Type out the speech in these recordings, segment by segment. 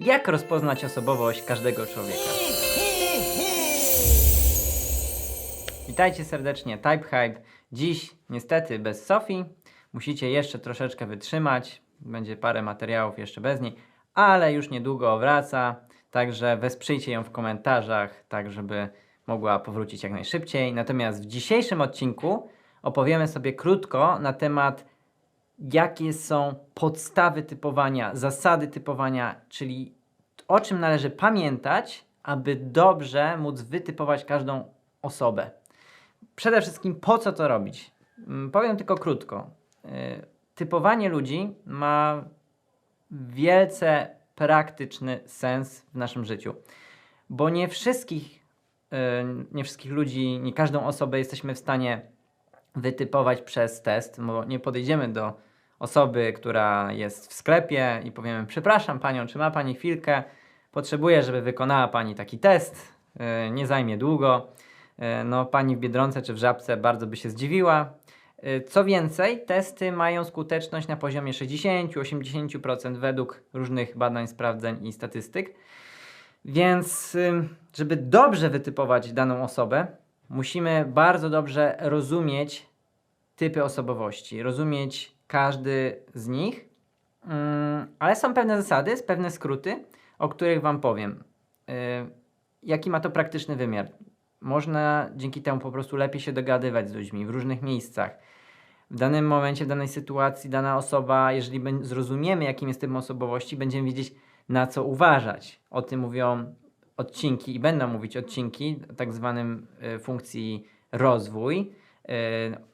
Jak rozpoznać osobowość każdego człowieka? Witajcie serdecznie, Type Hype. Dziś niestety bez Sofii. Musicie jeszcze troszeczkę wytrzymać. Będzie parę materiałów jeszcze bez niej, ale już niedługo wraca. Także wesprzyjcie ją w komentarzach, tak żeby mogła powrócić jak najszybciej. Natomiast w dzisiejszym odcinku opowiemy sobie krótko na temat jakie są podstawy typowania, zasady typowania, czyli o czym należy pamiętać, aby dobrze móc wytypować każdą osobę. Przede wszystkim po co to robić? Mm, Powiem tylko krótko. Y, Typowanie ludzi ma wielce praktyczny sens w naszym życiu, bo nie wszystkich, y, nie wszystkich ludzi, nie każdą osobę jesteśmy w stanie wytypować przez test, bo nie podejdziemy do osoby, która jest w sklepie i powiemy: Przepraszam panią, czy ma pani chwilkę? Potrzebuję, żeby wykonała pani taki test. Yy, Nie zajmie długo. Yy, No, pani w biedronce czy w żabce bardzo by się zdziwiła. Yy, Co więcej, testy mają skuteczność na poziomie 60-80% według różnych badań, sprawdzeń i statystyk. Więc, żeby dobrze wytypować daną osobę, musimy bardzo dobrze rozumieć typy osobowości, rozumieć każdy z nich, Ym, ale są pewne zasady, pewne skróty, o których Wam powiem. Yy, Jaki ma to praktyczny wymiar? Można dzięki temu po prostu lepiej się dogadywać z ludźmi w różnych miejscach. W danym momencie, w danej sytuacji, dana osoba, jeżeli zrozumiemy, jakim jest typem osobowości, będziemy wiedzieć, na co uważać. O tym mówią odcinki i będą mówić odcinki tak zwanym y, funkcji rozwój, y,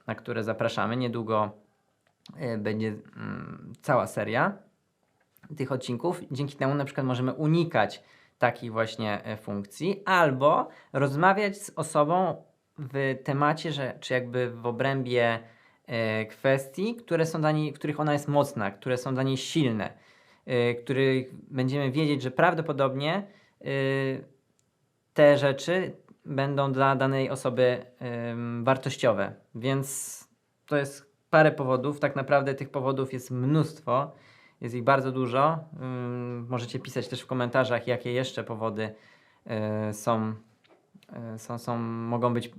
na które zapraszamy. Niedługo y, będzie mm, cała seria tych odcinków. Dzięki temu na przykład możemy unikać takich właśnie e, funkcji albo rozmawiać z osobą w temacie, że, czy jakby w obrębie e, kwestii, które są dla niej, w których ona jest mocna, które są dla niej silne, których będziemy wiedzieć, że prawdopodobnie te rzeczy będą dla danej osoby wartościowe. Więc to jest parę powodów. Tak naprawdę tych powodów jest mnóstwo. Jest ich bardzo dużo. Możecie pisać też w komentarzach, jakie jeszcze powody y, są, y, są, są, mogą być,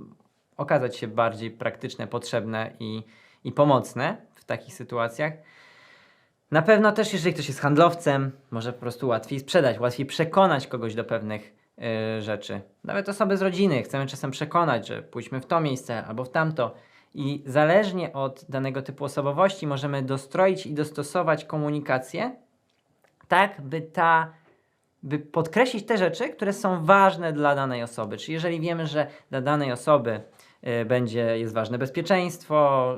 okazać się bardziej praktyczne, potrzebne i, i pomocne w takich sytuacjach. Na pewno też, jeżeli ktoś jest handlowcem, może po prostu łatwiej sprzedać, łatwiej przekonać kogoś do pewnych y, rzeczy. Nawet osoby z rodziny chcemy czasem przekonać, że pójdźmy w to miejsce albo w tamto. I zależnie od danego typu osobowości możemy dostroić i dostosować komunikację, tak by ta, by podkreślić te rzeczy, które są ważne dla danej osoby. Czyli jeżeli wiemy, że dla danej osoby y, będzie, jest ważne bezpieczeństwo,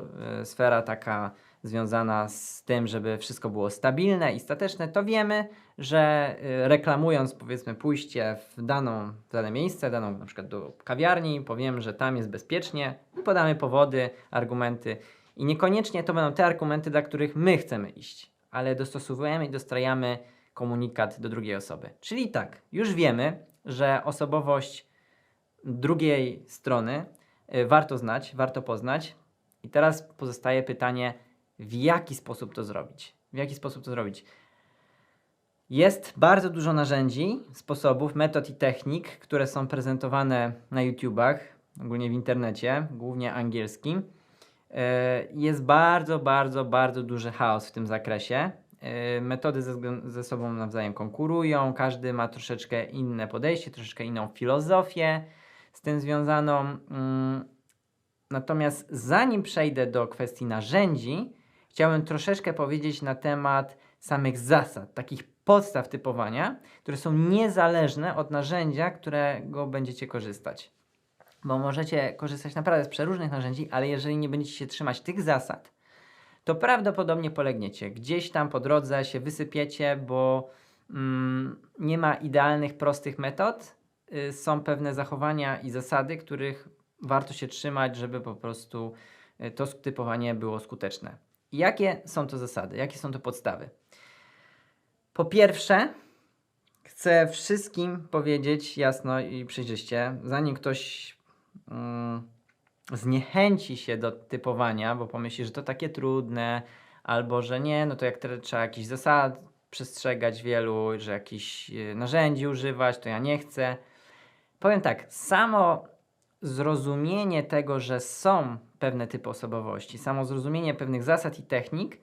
y, sfera taka związana z tym, żeby wszystko było stabilne i stateczne, to wiemy, że y, reklamując powiedzmy pójście w, daną, w dane miejsce, daną na przykład do kawiarni, powiem, że tam jest bezpiecznie i podamy powody, argumenty i niekoniecznie to będą te argumenty, dla których my chcemy iść, ale dostosowujemy i dostrajamy komunikat do drugiej osoby. Czyli tak, już wiemy, że osobowość drugiej strony y, warto znać, warto poznać. I teraz pozostaje pytanie, w jaki sposób to zrobić? W jaki sposób to zrobić? Jest bardzo dużo narzędzi, sposobów, metod i technik, które są prezentowane na YouTubach, ogólnie w internecie, głównie angielskim. E, Jest bardzo, bardzo, bardzo duży chaos w tym zakresie. E, Metody ze, ze sobą nawzajem konkurują, każdy ma troszeczkę inne podejście, troszeczkę inną filozofię z tym związaną. Mm, Natomiast zanim przejdę do kwestii narzędzi, chciałem troszeczkę powiedzieć na temat samych zasad, takich podstaw typowania, które są niezależne od narzędzia, którego będziecie korzystać. Bo możecie korzystać naprawdę z przeróżnych narzędzi, ale jeżeli nie będziecie się trzymać tych zasad, to prawdopodobnie polegniecie. Gdzieś tam po drodze się wysypiecie, bo mm, nie ma idealnych, prostych metod. Y, są pewne zachowania i zasady, których warto się trzymać, żeby po prostu y, to typowanie było skuteczne. Jakie są to zasady? Jakie są to podstawy? Po pierwsze, chcę wszystkim powiedzieć jasno i przejrzyście, zanim ktoś mm, zniechęci się do typowania, bo pomyśli, że to takie trudne, albo że nie, no to jak trzeba jakichś zasad, przestrzegać wielu, że jakichś y, narzędzi używać, to ja nie chcę. Powiem tak, samo zrozumienie tego, że są pewne typy osobowości, samo zrozumienie pewnych zasad i technik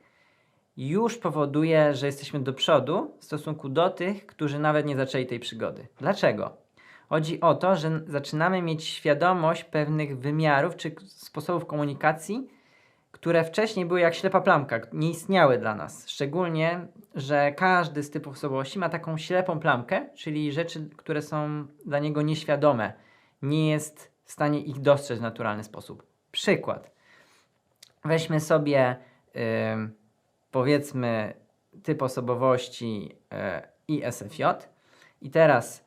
już powoduje, że jesteśmy do przodu w stosunku do tych, którzy nawet nie zaczęli tej przygody. Dlaczego? Chodzi o to, że zaczynamy mieć świadomość pewnych wymiarów czy sposobów komunikacji, które wcześniej były jak ślepa plamka, nie istniały dla nas. Szczególnie, że każdy z typów osobowości ma taką ślepą plamkę, czyli rzeczy, które są dla niego nieświadome. Nie jest w stanie ich dostrzec w naturalny sposób. Przykład. Weźmy sobie, ym, powiedzmy, typ osobowości y, ISFJ i teraz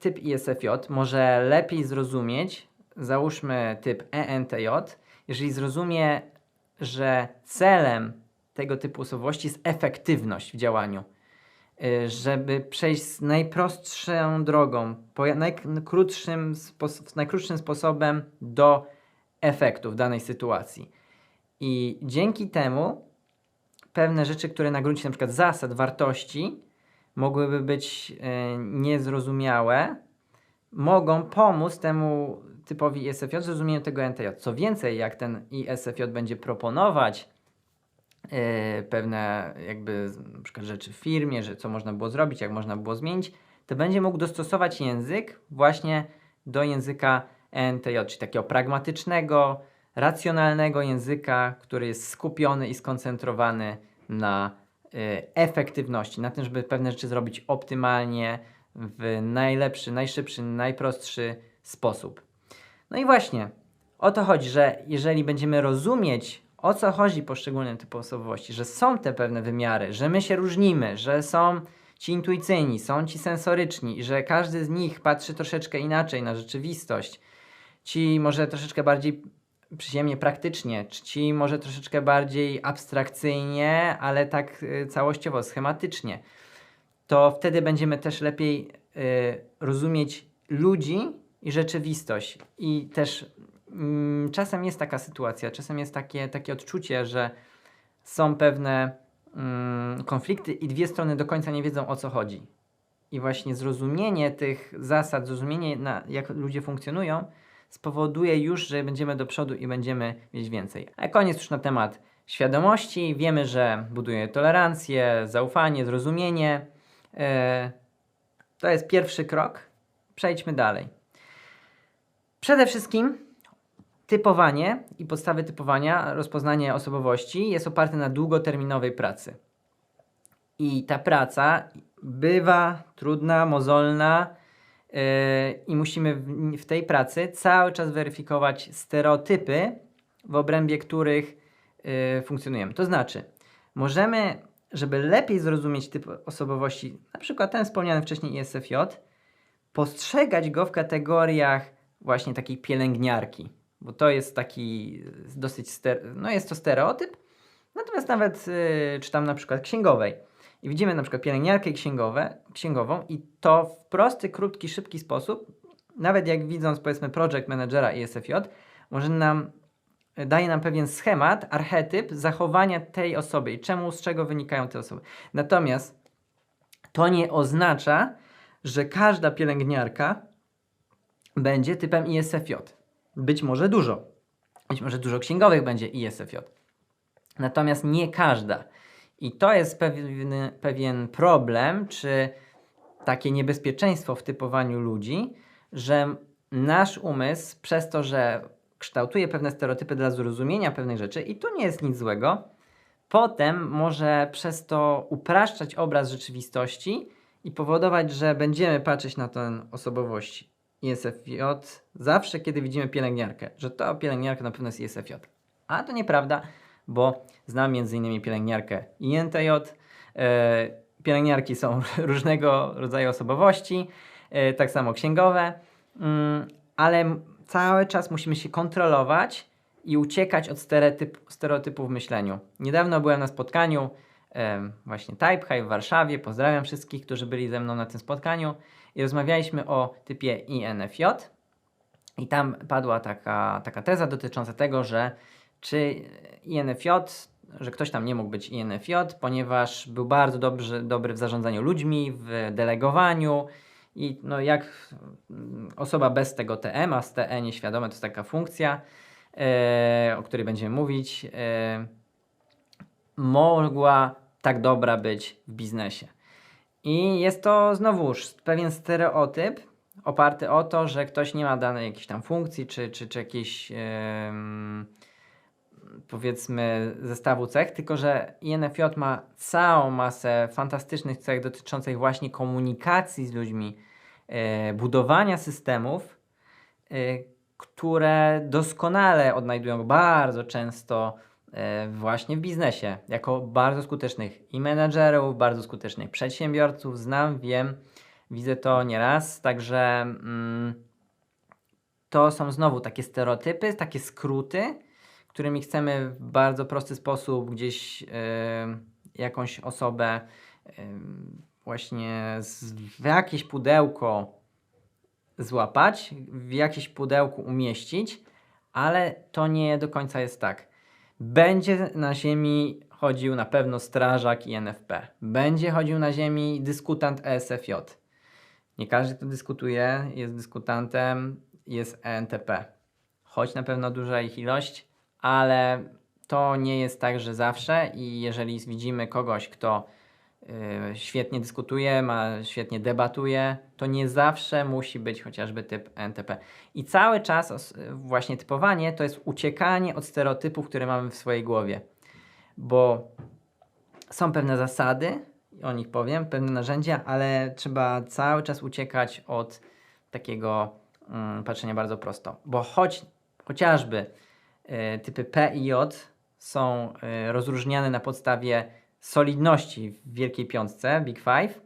typ ISFJ może lepiej zrozumieć, załóżmy typ E ENTJ, jeżeli zrozumie, że celem tego typu osobowości jest efektywność w działaniu. Y, Żeby przejść z najprostszą drogą, po najkrótszym, najkrótszym sposobem do efektu w danej sytuacji. I dzięki temu pewne rzeczy, które na gruncie przykład zasad, wartości mogłyby być e, niezrozumiałe, mogą pomóc temu typowi ISFJ w zrozumieniu tego NTJ. Co więcej, jak ten ISFJ będzie proponować e, pewne jakby przykład rzeczy w firmie, że co można było zrobić, jak można było zmienić, to będzie mógł dostosować język właśnie do języka NTJ, czyli takiego pragmatycznego, racjonalnego języka, który jest skupiony i skoncentrowany na y, efektywności, na tym, żeby pewne rzeczy zrobić optymalnie, w najlepszy, najszybszy, najprostszy sposób. No i właśnie o to chodzi, że jeżeli będziemy rozumieć, o co chodzi poszczególnym typom osobowości, że są te pewne wymiary, że my się różnimy, że są ci intuicyjni, są ci sensoryczni że każdy z nich patrzy troszeczkę inaczej na rzeczywistość, ci może troszeczkę bardziej przyziemnie, praktycznie, czy ci może troszeczkę bardziej abstrakcyjnie, ale tak y, całościowo, schematycznie, to wtedy będziemy też lepiej y, rozumieć ludzi i rzeczywistość. I też mm, czasem jest taka sytuacja, czasem jest takie, takie odczucie, że są pewne mm, konflikty i dwie strony do końca nie wiedzą o co chodzi. I właśnie zrozumienie tych zasad, zrozumienie na, jak ludzie funkcjonują, spowoduje już, że będziemy do przodu i będziemy mieć więcej. A koniec już na temat świadomości. Wiemy, że buduje tolerancję, zaufanie, zrozumienie. E, to jest pierwszy krok. Przejdźmy dalej. Przede wszystkim typowanie i podstawy typowania, rozpoznanie osobowości jest oparte na długoterminowej pracy. I ta praca bywa trudna, mozolna, i musimy w, w tej pracy cały czas weryfikować stereotypy, w obrębie których yy, funkcjonujemy. To znaczy, możemy, żeby lepiej zrozumieć typ osobowości, na przykład ten wspomniany wcześniej ISFJ, postrzegać go w kategoriach właśnie takiej pielęgniarki, bo to jest taki dosyć, no jest to stereotyp, natomiast nawet yy, czytam na przykład księgowej i widzimy na przykład pielęgniarkę księgowe, księgową i to w prosty, krótki, szybki sposób, nawet jak widząc powiedzmy project managera i SFJ, może nam, daje nam pewien schemat, archetyp zachowania tej osoby i czemu, z czego wynikają te osoby. Natomiast to nie oznacza, że każda pielęgniarka będzie typem ISFJ. Być może dużo. Być może dużo księgowych będzie ISFJ. Natomiast nie każda. I to jest pewien, pewien problem, czy takie niebezpieczeństwo w typowaniu ludzi, że nasz umysł, przez to, że kształtuje pewne stereotypy dla zrozumienia pewnych rzeczy, i tu nie jest nic złego, potem może przez to upraszczać obraz rzeczywistości i powodować, że będziemy patrzeć na tę osobowość ISFJ zawsze, kiedy widzimy pielęgniarkę, że to pielęgniarka na pewno jest ISFJ. A to nieprawda, bo znam m.in. pielęgniarkę INTJ. E, pielęgniarki są różnego rodzaju osobowości, e, tak samo księgowe, mm, ale cały czas musimy się kontrolować i uciekać od stereotyp, stereotypów w myśleniu. Niedawno byłem na spotkaniu właśnie Type High w Warszawie. Pozdrawiam wszystkich, którzy byli ze mną na tym spotkaniu i rozmawialiśmy o typie INFJ. I tam padła taka, taka teza dotycząca tego, że czy INFJ że ktoś tam nie mógł być INFJ, ponieważ był bardzo dobry, dobry w zarządzaniu ludźmi, w delegowaniu i no jak osoba bez tego TM, a z TE nieświadome to jest taka funkcja, e, o której będziemy mówić, e, mogła tak dobra być w biznesie. I jest to znowuż pewien stereotyp oparty o to, że ktoś nie ma danej jakiejś tam funkcji, czy, czy, czy jakiejś em, powiedzmy zestawu cech, tylko że INFJ ma całą masę fantastycznych cech dotyczących właśnie komunikacji z ludźmi, e, budowania systemów, e, które doskonale odnajdują bardzo często e, właśnie w biznesie, jako bardzo skutecznych i menedżerów, bardzo skutecznych przedsiębiorców. Znam, wiem, widzę to nieraz, także mm, to są znowu takie stereotypy, takie skróty, którymi chcemy w bardzo prosty sposób gdzieś jakąś osobę właśnie z, w jakieś pudełko złapać, w jakieś pudełku umieścić, ale to nie do końca jest tak. Będzie na ziemi chodził na pewno strażak i NFP. Będzie chodził na ziemi dyskutant ESFJ. Nie każdy, kto dyskutuje, jest dyskutantem, jest ENTP. Choć na pewno duża ich ilość, ale to nie jest tak, że zawsze i jeżeli widzimy kogoś, kto y, świetnie dyskutuje, ma, świetnie debatuje, to nie zawsze musi być chociażby typ NTP. I cały czas właśnie typowanie to jest uciekanie od stereotypów, które mamy w swojej głowie. Bo są pewne zasady, o nich powiem, pewne narzędzia, ale trzeba cały czas uciekać od takiego mm, patrzenia bardzo prosto. Bo choć, chociażby typy P i J są e, rozróżniane na podstawie solidności w Wielkiej Piątce, Big Five,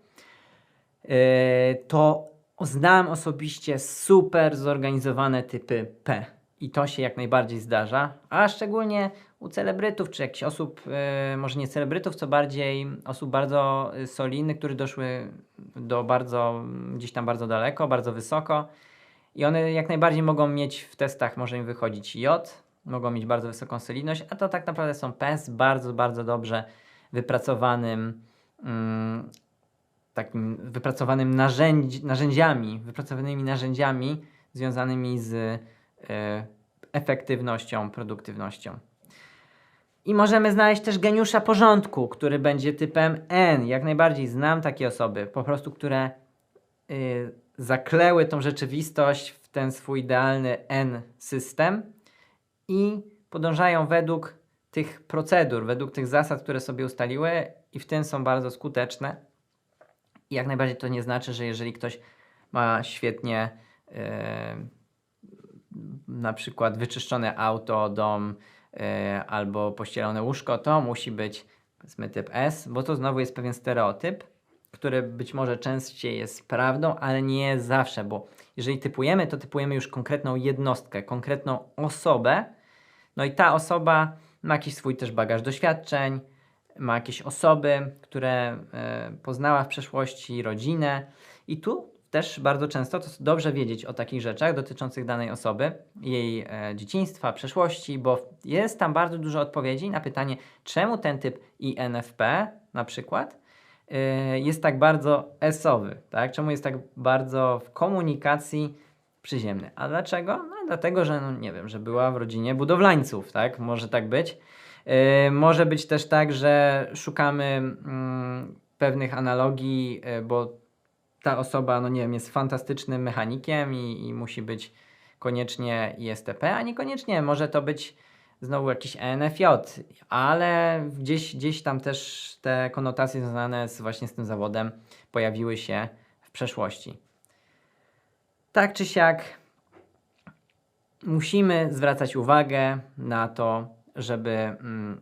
e, to znam osobiście super zorganizowane typy P. I to się jak najbardziej zdarza, a szczególnie u celebrytów, czy jakichś osób, e, może nie celebrytów, co bardziej osób bardzo e, solidnych, które doszły do bardzo, gdzieś tam bardzo daleko, bardzo wysoko. I one jak najbardziej mogą mieć w testach, może im wychodzić J, mogą mieć bardzo wysoką solidność, a to tak naprawdę są P z bardzo, bardzo dobrze wypracowanym, mm, takim wypracowanym narzędzi, narzędziami, wypracowanymi narzędziami związanymi z e, efektywnością, produktywnością. I możemy znaleźć też geniusza porządku, który będzie typem N. Jak najbardziej znam takie osoby, po prostu, które y, zakleły tą rzeczywistość w ten swój idealny N system i podążają według tych procedur, według tych zasad, które sobie ustaliły i w tym są bardzo skuteczne. I jak najbardziej to nie znaczy, że jeżeli ktoś ma świetnie e, na przykład wyczyszczone auto, dom e, albo pościelone łóżko, to musi być powiedzmy typ S, bo to znowu jest pewien stereotyp, który być może częściej jest prawdą, ale nie zawsze, bo jeżeli typujemy, to typujemy już konkretną jednostkę, konkretną osobę, no i ta osoba ma jakiś swój też bagaż doświadczeń, ma jakieś osoby, które e, poznała w przeszłości, rodzinę. I tu też bardzo często to dobrze wiedzieć o takich rzeczach dotyczących danej osoby, jej e, dzieciństwa, przeszłości, bo jest tam bardzo dużo odpowiedzi na pytanie, czemu ten typ INFP na przykład e, jest tak bardzo esowy, tak? Czemu jest tak bardzo w komunikacji przyziemny. A dlaczego? No dlatego, że no, nie wiem, że była w rodzinie budowlańców, tak? Może tak być. Yy, może być też tak, że szukamy mm, pewnych analogii, yy, bo ta osoba, no nie wiem, jest fantastycznym mechanikiem i, i musi być koniecznie ISTP, a niekoniecznie może to być znowu jakiś ENFJ, ale gdzieś, gdzieś tam też te konotacje związane z właśnie z tym zawodem pojawiły się w przeszłości. Tak czy siak, musimy zwracać uwagę na to, żeby mm,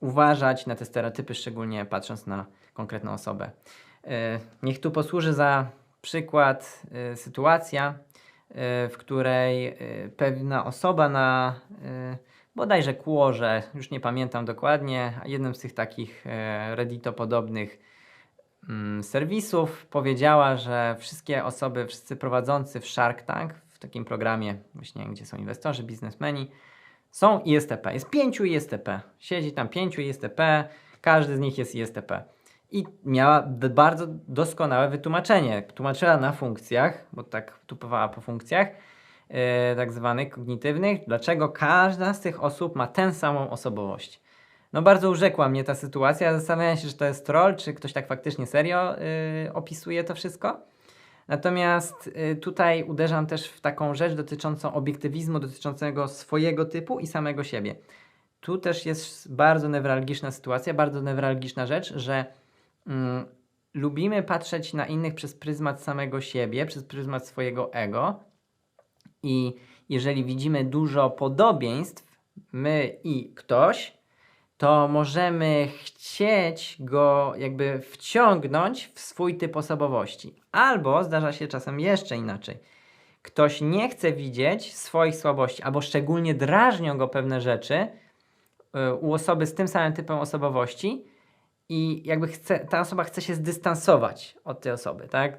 uważać na te stereotypy, szczególnie patrząc na konkretną osobę. E, Niech tu posłuży za przykład e, sytuacja, e, w której e, pewna osoba na e, bodajże Quorze, już nie pamiętam dokładnie, jednym z tych takich e, Reddito-podobnych serwisów powiedziała, że wszystkie osoby, wszyscy prowadzący w Shark Tank, w takim programie właśnie, gdzie są inwestorzy, biznesmeni, są ISTP. Jest pięciu ISTP. Siedzi tam pięciu ISTP, każdy z nich jest ISTP. I miała bardzo doskonałe wytłumaczenie. Tłumaczyła na funkcjach, bo tak tupowała po funkcjach, e, tak zwanych kognitywnych, dlaczego każda z tych osób ma tę samą osobowość. No bardzo urzekła mnie ta sytuacja. Zastanawiałem się, czy to jest troll, czy ktoś tak faktycznie serio y, opisuje to wszystko. Natomiast y, tutaj uderzam też w taką rzecz dotyczącą obiektywizmu, dotyczącego swojego typu i samego siebie. Tu też jest bardzo newralgiczna sytuacja, bardzo newralgiczna rzecz, że mm, lubimy patrzeć na innych przez pryzmat samego siebie, przez pryzmat swojego ego. I jeżeli widzimy dużo podobieństw, my i ktoś, to możemy chcieć go jakby wciągnąć w swój typ osobowości. Albo zdarza się czasem jeszcze inaczej. Ktoś nie chce widzieć swoich słabości, albo szczególnie drażnią go pewne rzeczy y, u osoby z tym samym typem osobowości i jakby chce, ta osoba chce się zdystansować od tej osoby, tak?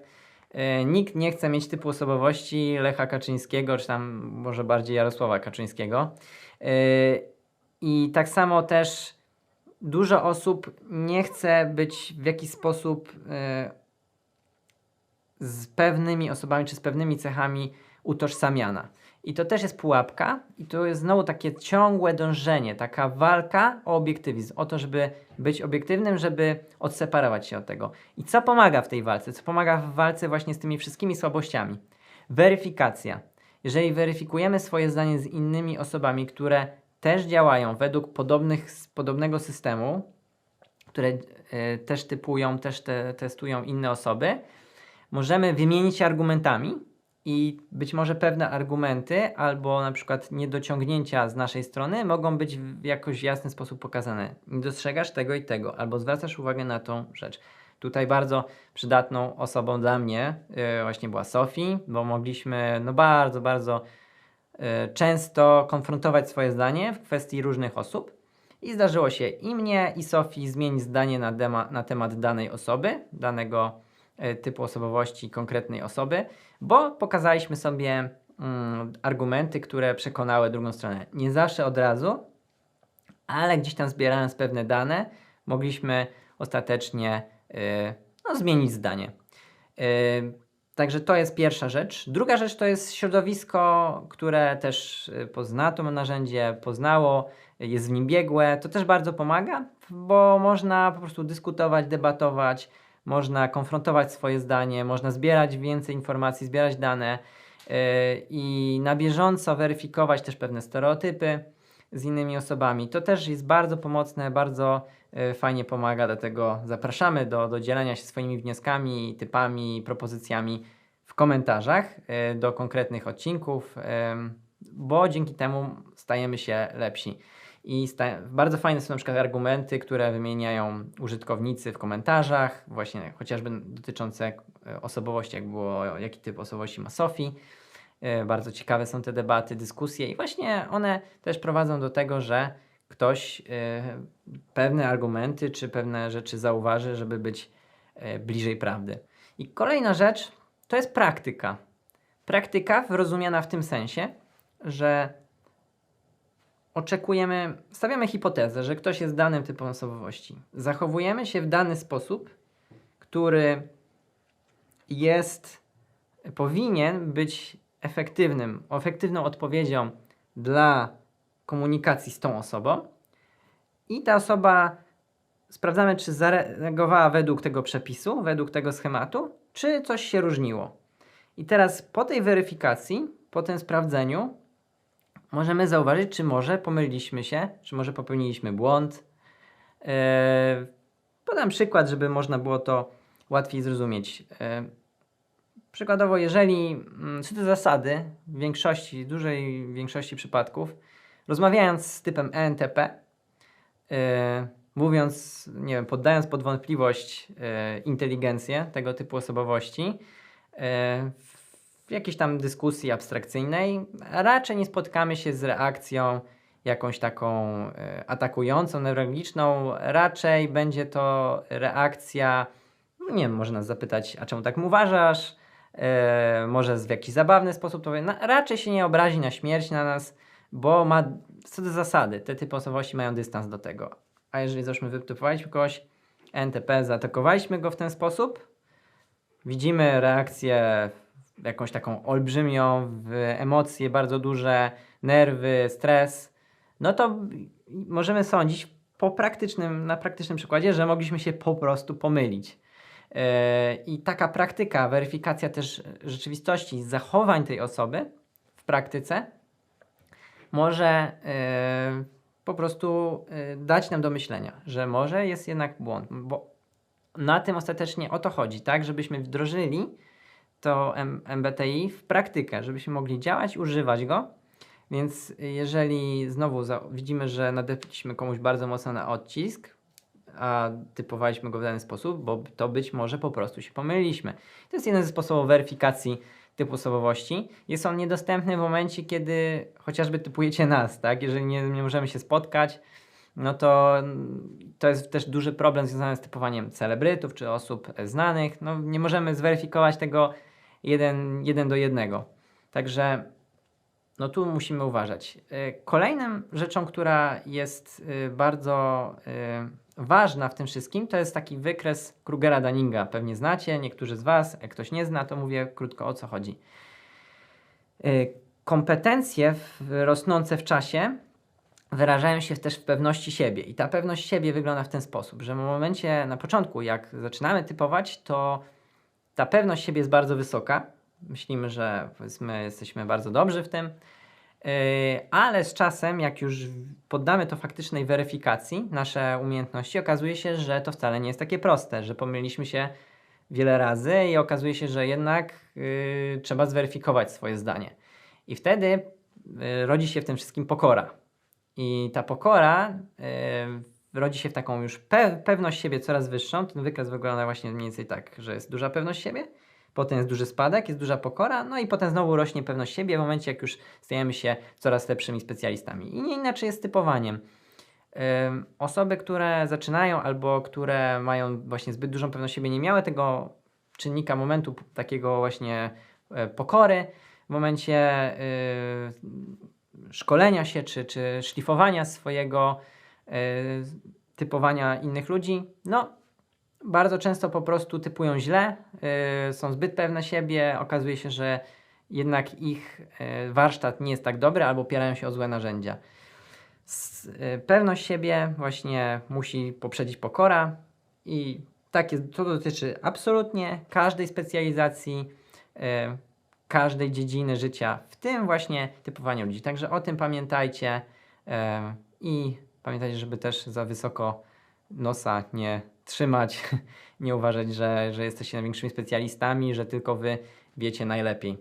Y, Nikt nie chce mieć typu osobowości Lecha Kaczyńskiego, czy tam może bardziej Jarosława Kaczyńskiego. Y, i tak samo też dużo osób nie chce być w jakiś sposób e, z pewnymi osobami czy z pewnymi cechami utożsamiana. I to też jest pułapka, i to jest znowu takie ciągłe dążenie, taka walka o obiektywizm, o to, żeby być obiektywnym, żeby odseparować się od tego. I co pomaga w tej walce? Co pomaga w walce właśnie z tymi wszystkimi słabościami? Weryfikacja. Jeżeli weryfikujemy swoje zdanie z innymi osobami, które też działają według podobnych, podobnego systemu, które e, też typują, też te, testują inne osoby, możemy wymienić się argumentami i być może pewne argumenty albo na przykład niedociągnięcia z naszej strony mogą być w jakoś jasny sposób pokazane. Nie dostrzegasz tego i tego, albo zwracasz uwagę na tą rzecz. Tutaj bardzo przydatną osobą dla mnie e, właśnie była Sofii, bo mogliśmy no bardzo, bardzo często konfrontować swoje zdanie w kwestii różnych osób. I zdarzyło się i mnie, i Sofii zmienić zdanie na, dema, na temat danej osoby, danego e, typu osobowości konkretnej osoby, bo pokazaliśmy sobie mm, argumenty, które przekonały drugą stronę. Nie zawsze od razu, ale gdzieś tam zbierając pewne dane, mogliśmy ostatecznie y, no, zmienić zdanie. Także to jest pierwsza rzecz. Druga rzecz to jest środowisko, które też y, pozna to narzędzie, poznało, jest w nim biegłe. To też bardzo pomaga, bo można po prostu dyskutować, debatować, można konfrontować swoje zdanie, można zbierać więcej informacji, zbierać dane yy, i na bieżąco weryfikować też pewne stereotypy z innymi osobami. To też jest bardzo pomocne, bardzo fajnie pomaga, dlatego zapraszamy do, do dzielenia się swoimi wnioskami, typami, propozycjami w komentarzach yy, do konkretnych odcinków, ym, bo dzięki temu stajemy się lepsi. I bardzo fajne są na przykład argumenty, które wymieniają użytkownicy w komentarzach, właśnie chociażby dotyczące e, osobowości, jak było, jaki typ osobowości ma Sofii. E, Bardzo ciekawe są te debaty, dyskusje i właśnie one też prowadzą do tego, że ktoś e, pewne argumenty czy pewne rzeczy zauważy, żeby być e, bliżej prawdy. I kolejna rzecz to jest praktyka. Praktyka rozumiana w tym sensie, że oczekujemy, stawiamy hipotezę, że ktoś jest danym typem osobowości. Zachowujemy się w dany sposób, który jest, powinien być efektywnym, efektywną odpowiedzią dla komunikacji z tą osobą. I ta osoba, sprawdzamy, czy zareagowała według tego przepisu, według tego schematu, czy coś się różniło. I teraz po tej weryfikacji, po tym sprawdzeniu, możemy zauważyć, czy może pomyliliśmy się, czy może popełniliśmy błąd. Yy, podam przykład, żeby można było to łatwiej zrozumieć. Yy, przykładowo, jeżeli mm, co do zasady, w większości, dużej większości przypadków, rozmawiając z typem E ENTP, yy, mówiąc, nie wiem, poddając pod wątpliwość yy, inteligencję tego typu osobowości, yy, w jakiejś tam dyskusji abstrakcyjnej, raczej nie spotkamy się z reakcją jakąś taką e, atakującą, neurologiczną. Raczej będzie to reakcja, no nie wiem, może nas zapytać, a czemu tak uważasz? E, może w jakiś zabawny sposób to powie. No, raczej się nie obrazi na śmierć na nas, bo ma co do zasady, te typy osobowości mają dystans do tego. A jeżeli załóżmy wytypowaliśmy kogoś, NTP, zaatakowaliśmy go w ten sposób, widzimy reakcję jakąś taką olbrzymią, emocje bardzo duże, nerwy, stres, no to możemy sądzić po praktycznym, na praktycznym przykładzie, że mogliśmy się po prostu pomylić. Yy, I taka praktyka, weryfikacja też rzeczywistości, zachowań tej osoby w praktyce może yy, po prostu yy, dać nam do myślenia, że może jest jednak błąd, bo na tym ostatecznie o to chodzi, tak, żebyśmy wdrożyli to MBTI w praktykę, żebyśmy mogli działać, używać go. Więc jeżeli znowu widzimy, że nadepiliśmy komuś bardzo mocno na odcisk, a typowaliśmy go w dany sposób, bo to być może po prostu się pomyliliśmy. To jest jeden ze sposobów weryfikacji typu osobowości. Jest on niedostępny w momencie, kiedy chociażby typujecie nas, tak? Jeżeli nie, nie możemy się spotkać, no to mm, to jest też duży problem związany z typowaniem celebrytów czy osób znanych. No, nie możemy zweryfikować tego jeden, jeden do jednego. Także no tu musimy uważać. E, Kolejną rzeczą, która jest e, bardzo e, ważna w tym wszystkim, to jest taki wykres Krugera-Daninga. Pewnie znacie, niektórzy z Was, jak ktoś nie zna, to mówię krótko o co chodzi. E, Kompetencje rosnące w czasie wyrażają się też w pewności siebie. I ta pewność siebie wygląda w ten sposób, że w momencie, na początku, jak zaczynamy typować, to ta pewność siebie jest bardzo wysoka. Myślimy, że powiedzmy, jesteśmy bardzo dobrzy w tym, ale z czasem, jak już poddamy to faktycznej weryfikacji, nasze umiejętności, okazuje się, że to wcale nie jest takie proste, że pomyliliśmy się wiele razy i okazuje się, że jednak yy, trzeba zweryfikować swoje zdanie. I wtedy yy, rodzi się w tym wszystkim pokora. I ta pokora yy, rodzi się w taką już pe- pewność siebie coraz wyższą. Ten wykres wygląda właśnie mniej więcej tak, że jest duża pewność siebie, potem jest duży spadek, jest duża pokora, no i potem znowu rośnie pewność siebie w momencie, jak już stajemy się coraz lepszymi specjalistami. I nie inaczej jest z typowaniem. Ym, osoby, które zaczynają albo które mają właśnie zbyt dużą pewność siebie, nie miały tego czynnika momentu takiego właśnie e, pokory w momencie y, szkolenia się czy, czy szlifowania swojego y, typowania innych ludzi, no bardzo często po prostu typują źle, y, są zbyt pewne siebie, okazuje się, że jednak ich y, warsztat nie jest tak dobry albo opierają się o złe narzędzia. S, y, pewność siebie właśnie musi poprzedzić pokora i tak jest, to dotyczy absolutnie każdej specjalizacji, y, każdej dziedziny życia, w tym właśnie typowaniu ludzi. Także o tym pamiętajcie y, i pamiętajcie, żeby też za wysoko nosa nie trzymać, nie uważać, że, że jesteście największymi specjalistami, że tylko wy wiecie najlepiej.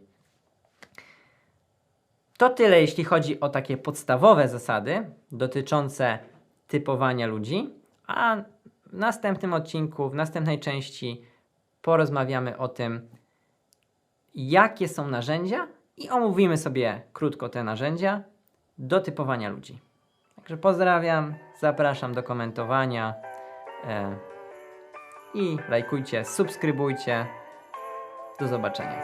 To tyle, jeśli chodzi o takie podstawowe zasady dotyczące typowania ludzi, a w następnym odcinku, w następnej części porozmawiamy o tym, jakie są narzędzia i omówimy sobie krótko te narzędzia do typowania ludzi. Także pozdrawiam, zapraszam do komentowania e, i lajkujcie, subskrybujcie. Do zobaczenia.